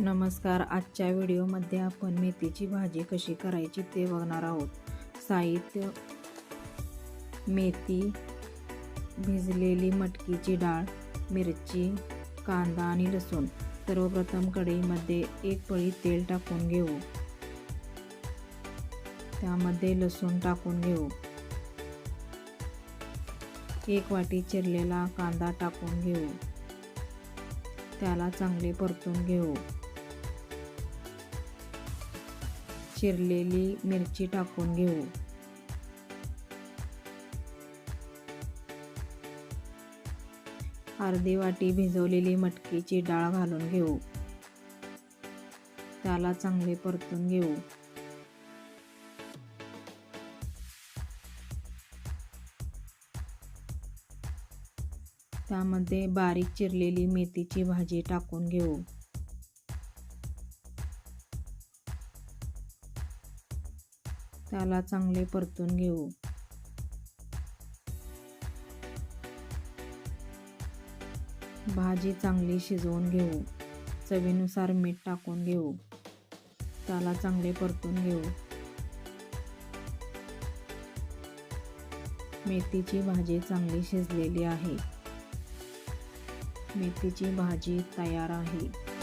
नमस्कार आजच्या व्हिडिओमध्ये आपण मेथीची भाजी कशी करायची ते बघणार आहोत. साहित्य मेथी भिजलेली मटकीची डाळ मिरची कांदा आणि लसूण. सर्वप्रथम कढईमध्ये एक पळी तेल टाकून घेऊ. त्यामध्ये लसूण टाकून घेऊ. एक वाटी चिरलेला कांदा टाकून घेऊ. त्याला चांगले परतून घेऊ. चिरलेली मिरची टाकून घेऊ. अर्धी वाटी भिजवलेली मटकीची डाळ घालून घेऊ. त्याला चांगले परतून घेऊ. त्यामध्ये बारीक चिरलेली मेथीची भाजी टाकून घेऊ. त्याला चांगले परतून घेऊ. भाजी चांगली शिजवून घेऊ. चवीनुसार मीठ टाकून घेऊ. त्याला चांगले परतून घेऊ. मेथीची भाजी चांगली शिजलेली आहे. मेथीची भाजी तयार आहे.